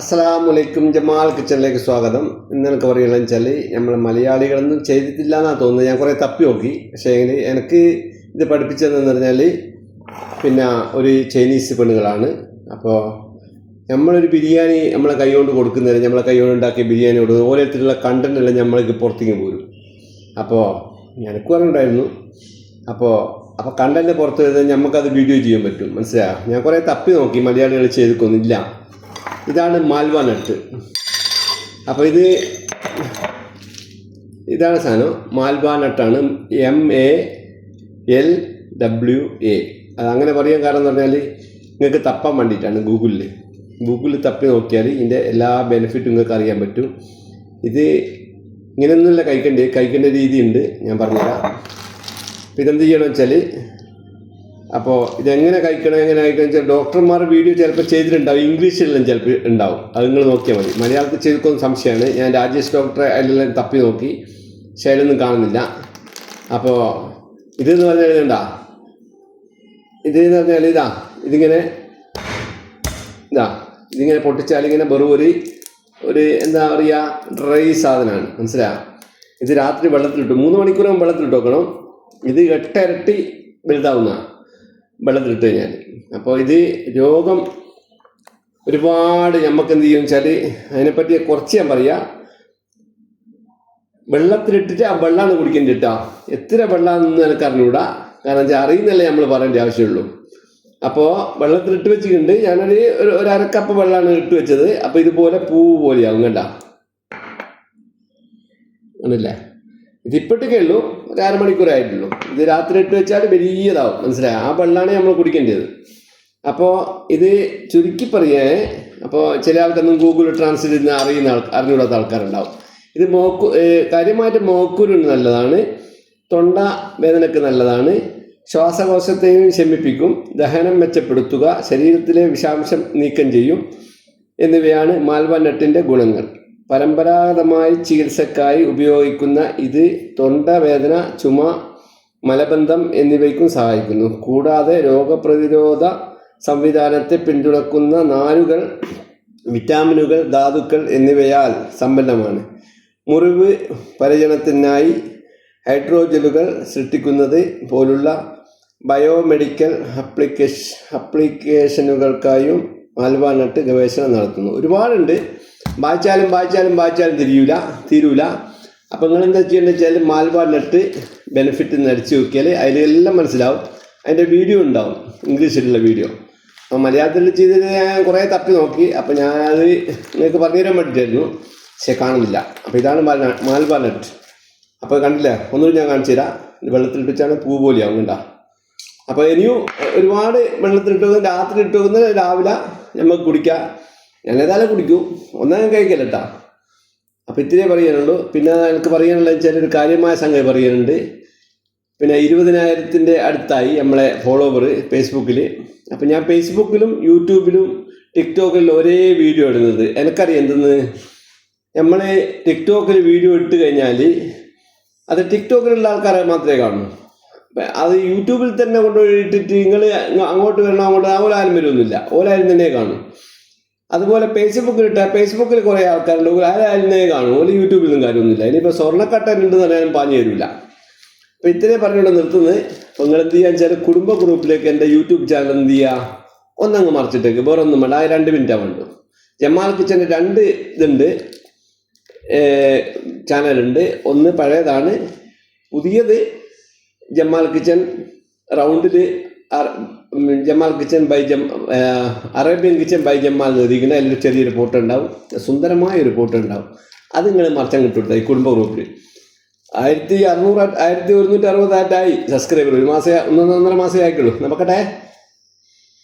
അസ്സലാമു വലൈക്കും ജമാൽ കിച്ചണിലേക്ക് സ്വാഗതം. ഇന്ന് എനിക്ക് പറയുകയാണെന്ന് വെച്ചാൽ നമ്മൾ മലയാളികളൊന്നും ചെയ്തിട്ടില്ല എന്നാണ് തോന്നുന്നത്. ഞാൻ കുറേ തപ്പി നോക്കി. പക്ഷേ എങ്കിൽ എനിക്ക് ഇത് പഠിപ്പിച്ചതെന്ന് പറഞ്ഞാൽ പിന്നെ ഒരു ചൈനീസ് പെണ്ണുകളാണ് അപ്പോൾ നമ്മളൊരു ബിരിയാണി നമ്മളെ കൈകൊണ്ട് കൊടുക്കുന്നതിന് നമ്മളെ കൈകൊണ്ട് ഉണ്ടാക്കിയ ബിരിയാണി കൊടുക്കുന്നത് ഓരോരുത്തരുള്ള എല്ലാം നമ്മൾക്ക് പുറത്തേക്ക് പോരും. അപ്പോൾ എനിക്ക് പറഞ്ഞിട്ടുണ്ടായിരുന്നു. അപ്പോൾ അപ്പോൾ കണ്ടന്റ് പുറത്ത് വരുന്നത് നമുക്കത് വീഡിയോ ചെയ്യാൻ പറ്റും. മനസ്സിലായോ? ഞാൻ കുറേ തപ്പി നോക്കി മലയാളികൾ ചെയ്തിക്കൊന്നുമില്ല ഇതാണ് മാൽവ നട്ട്. അപ്പോൾ ഇത് ഇതാണ് സാധനം. Malwa നട്ടാണ് M A L W A അത് അങ്ങനെ പറയാൻ കാരണം എന്ന് പറഞ്ഞാൽ നിങ്ങൾക്ക് തപ്പാൻ വേണ്ടിയിട്ടാണ് ഗൂഗിളിൽ ഗൂഗിളിൽ തപ്പി നോക്കിയാൽ ഇതിന്റെ എല്ലാ ബെനിഫിറ്റും നിങ്ങൾക്ക് അറിയാൻ പറ്റും. ഇത് ഇങ്ങനെയൊന്നുമില്ല കഴിക്കേണ്ടത്. കഴിക്കേണ്ട രീതിയുണ്ട്. ഞാൻ പറഞ്ഞുതരാം. ഇതെന്ത് ചെയ്യണമെന്ന് വെച്ചാൽ അപ്പോൾ ഇതെങ്ങനെ കഴിക്കണം എങ്ങനെ കഴിക്കണം വെച്ചാൽ ഡോക്ടർമാർ വീഡിയോ ചിലപ്പോൾ ചെയ്തിട്ടുണ്ടാവും. ഇംഗ്ലീഷിലെല്ലാം ചിലപ്പോൾ ഉണ്ടാവും. അത് നിങ്ങൾ നോക്കിയാൽ മതി. മലയാളത്തിൽ ചെയ്തിരിക്കുന്ന സംശയമാണ് ഞാൻ രാജേഷ് ഡോക്ടറെ അതിലെല്ലാം തപ്പി നോക്കി. ശൈലൊന്നും കാണുന്നില്ല. അപ്പോൾ ഇതെന്ന് പറഞ്ഞാൽ ഇതുണ്ടാ ഇതെന്ന് പറഞ്ഞാൽ ഇതാ. ഇതിങ്ങനെ ഇതാ. ഇതിങ്ങനെ പൊട്ടിച്ചാൽ ഇങ്ങനെ വെറും ഒരു ഒരു എന്താ പറയുക ഡ്രൈ സാധനമാണ്. മനസ്സിലായോ ഇത് രാത്രി വെള്ളത്തിലിട്ടു. മൂന്ന് മണിക്കൂറും വെള്ളത്തിലിട്ട് വെക്കണം. ഇത് എട്ടരട്ടി വലുതാവുന്നതാണ്. വെള്ളത്തിലിട്ട് കഴിഞ്ഞാൽ അപ്പോൾ ഇത് രോഗം ഒരുപാട് നമുക്ക് എന്ത് ചെയ്യും വെച്ചാൽ അതിനെപ്പറ്റി കുറച്ച് ഞാൻ പറയാം. വെള്ളത്തിലിട്ടിട്ട് ആ വെള്ളമാണ് കുടിക്കേണ്ടത് കേട്ടോ എത്ര വെള്ളമാണെന്ന് എനിക്ക് അറിഞ്ഞൂടാ? കാരണം വെച്ചാൽ അറിയുന്നല്ലേ നമ്മൾ പറയേണ്ട ആവശ്യമുള്ളൂ. അപ്പോൾ വെള്ളത്തിലിട്ട് വെച്ചിട്ടുണ്ട്. ഞാനൊരു ഒരു അരക്കപ്പ് വെള്ളമാണ് ഇട്ട് വെച്ചത്. അപ്പോൾ ഇതുപോലെ പൂ പോലെയാവും കണ്ട. ആണല്ലേ ഇതിപ്പോഴത്തേക്കേ ഉള്ളൂ. ഒരു അരമണിക്കൂറായിട്ടുള്ളൂ ഇത് രാത്രി ഇട്ട് വെച്ചാൽ വലിയതാവും. മനസ്സിലായി? ആ വെള്ളമാണ് നമ്മൾ കുടിക്കേണ്ടത്. അപ്പോൾ ഇത് ചുരുക്കി പറയേ അപ്പോൾ ചില ആൾക്കൊന്നും ഗൂഗിൾ ട്രാൻസ്ലേറ്റ് ചെയ്യുന്ന അറിയുന്ന ആൾ അറിഞ്ഞുകൂടാത്ത ആൾക്കാരുണ്ടാവും. ഇത് മോക്കു കാര്യമായിട്ട് മോക്കൂരിന് നല്ലതാണ്. തൊണ്ട വേദനയ്ക്ക് നല്ലതാണ്. ശ്വാസകോശത്തെയും ശമിപ്പിക്കും. ദഹനം മെച്ചപ്പെടുത്തുക. ശരീരത്തിലെ വിഷാംശം നീക്കം ചെയ്യും. എന്നിവയാണ് മാൽവ നട്ടിന്റെ ഗുണങ്ങൾ. പരമ്പരാഗതമായി ചികിത്സക്കായി ഉപയോഗിക്കുന്ന ഇത് തൊണ്ടവേദന ചുമ മലബന്ധം എന്നിവയ്ക്കും സഹായിക്കുന്നു. കൂടാതെ രോഗപ്രതിരോധ സംവിധാനത്തെ പിന്തുണക്കുന്ന നാരുകൾ വിറ്റാമിനുകൾ ധാതുക്കൾ എന്നിവയാൽ സമ്പന്നമാണ്. മുറിവ് പരിചരണത്തിനായി ഹൈഡ്രോജലുകൾ സൃഷ്ടിക്കുന്നത് പോലുള്ള ബയോമെഡിക്കൽ അപ്ലിക്കേഷൻ അപ്ലിക്കേഷനുകൾക്കായും ആൽവ ഗവേഷണം നടത്തുന്നു. ഒരുപാടുണ്ട്. വായിച്ചാലും വായിച്ചാലും വായിച്ചാലും തിരിയൂല തീരൂല. അപ്പം നിങ്ങൾ എന്താ ചെയ്യേണ്ടത് വെച്ചാൽ മാൽവാ നട്ട് ബെനിഫിറ്റ് എന്ന് അടിച്ച് നോക്കിയാൽ അതിലെല്ലാം മനസ്സിലാവും. അതിന്റെ വീഡിയോ ഉണ്ടാവും ഇംഗ്ലീഷിലുള്ള വീഡിയോ അപ്പം മലയാളത്തിൽ ചെയ്തത് ഞാൻ കുറേ തപ്പി നോക്കി. അപ്പം ഞാനത് നിങ്ങൾക്ക് പറഞ്ഞു തരാൻ വേണ്ടിയിട്ടായിരുന്നു. പക്ഷെ കാണുന്നില്ല. അപ്പോൾ ഇതാണ് മാൽ മാൽവ നട്ട് അപ്പോൾ കണ്ടില്ലേ? ഒന്നുകൂടി ഞാൻ കാണിച്ചു തരാം. ഇത് വെള്ളത്തിലിട്ട് വെച്ചാണ് പൂ പോലെയാവും കണ്ട. അപ്പോൾ ഇനിയും ഒരുപാട് വെള്ളത്തിലിട്ട് വെക്കുന്നത് രാത്രി ഇട്ട് വെക്കുന്നത് രാവിലെ നമുക്ക് കുടിക്കാം. ഞാൻ ഏതായാലും കുടിക്കും. ഒന്നാം കഴിക്കല്ല കേട്ടാ അപ്പോൾ ഇത്രയേ പറയാനുള്ളൂ. പിന്നെ എനിക്ക് പറയാനുള്ളത് വെച്ചാൽ ഒരു കാര്യമായ സംഗതി പറയാനുണ്ട്. പിന്നെ ഇരുപതിനായിരത്തിന്റെ അടുത്തായി നമ്മളെ ഫോളോവർ ഫേസ്ബുക്കിൽ അപ്പം ഞാൻ ഫേസ്ബുക്കിലും യൂട്യൂബിലും ടിക്ടോക്കിലും ഒരേ വീഡിയോ ഇടുന്നത്. എനിക്കറിയാം എന്തെന്ന്? നമ്മൾ ടിക്ടോക്കിൽ വീഡിയോ ഇട്ട് കഴിഞ്ഞാൽ അത് ടിക്ടോക്കിലുള്ള ആൾക്കാരെ മാത്രമേ കാണൂ. അത് യൂട്യൂബിൽ തന്നെ കൊണ്ടുപോയി ഇട്ടിട്ട് നിങ്ങൾ അങ്ങോട്ട് വരണം അങ്ങോട്ട് ആരും വരുമൊന്നുമില്ല ഓലാരും തന്നെ കാണും. അതുപോലെ ഫേസ്ബുക്കിൽ ഇട്ടാൽ ഫേസ്ബുക്കിൽ കുറേ ആൾക്കാരുണ്ട്. ആരായാലും കാണും കാണും. യൂട്യൂബിൽ നിന്നും കാര്യമൊന്നുമില്ല. ഇനിയിപ്പോൾ സ്വർണക്കട്ടൻ ഉണ്ടെന്ന് പറയാൻ പാഞ്ഞു തരില്ല അപ്പോൾ ഇത്രയും പറഞ്ഞുകൊണ്ട് നിർത്തുന്നത് അപ്പോൾ നിങ്ങൾ എന്ത് ചെയ്യാന്ന് വെച്ചാൽ കുടുംബ ഗ്രൂപ്പിലേക്ക് എന്റെ യൂട്യൂബ് ചാനൽ എന്ത് ചെയ്യുക ഒന്നങ്ങ് മറിച്ചിട്ടേക്ക്. വേറെ ഒന്നും വേണ്ട. രണ്ട് മിനിറ്റ് വേണ്ടു ജമാൽ കിച്ചന്റെ രണ്ട് ഇതുണ്ട്. ചാനലുണ്ട് ഒന്ന് പഴയതാണ്. പുതിയത് ജമാൽ കിച്ചൻ റൗണ്ടിൽ ജമാൽ കിച്ചൻ ബൈ ജം അറേബ്യൻ കിച്ചൻ ബൈ ജമാൽ എഴുതിയിരിക്കുന്ന അതിലൊരു ചെറിയൊരു ഫോട്ടോ ഉണ്ടാവും. സുന്ദരമായ ഒരു റിപ്പോർട്ട് ഉണ്ടാവും. അത് നിങ്ങൾ മറച്ചാൻ കിട്ടുകൊടുത്ത ഈ കുടുംബ ഗ്രൂപ്പിൽ ആയിരത്തി അറുന്നൂറ് ആയിരത്തി ഒരുന്നൂറ്റി അറുപതായിട്ടായി സബ്സ്ക്രൈബർ ഒരു മാസം ഒന്നൊന്നര മാസമേ ആയിട്ടുള്ളൂ. നമുക്കട്ടെ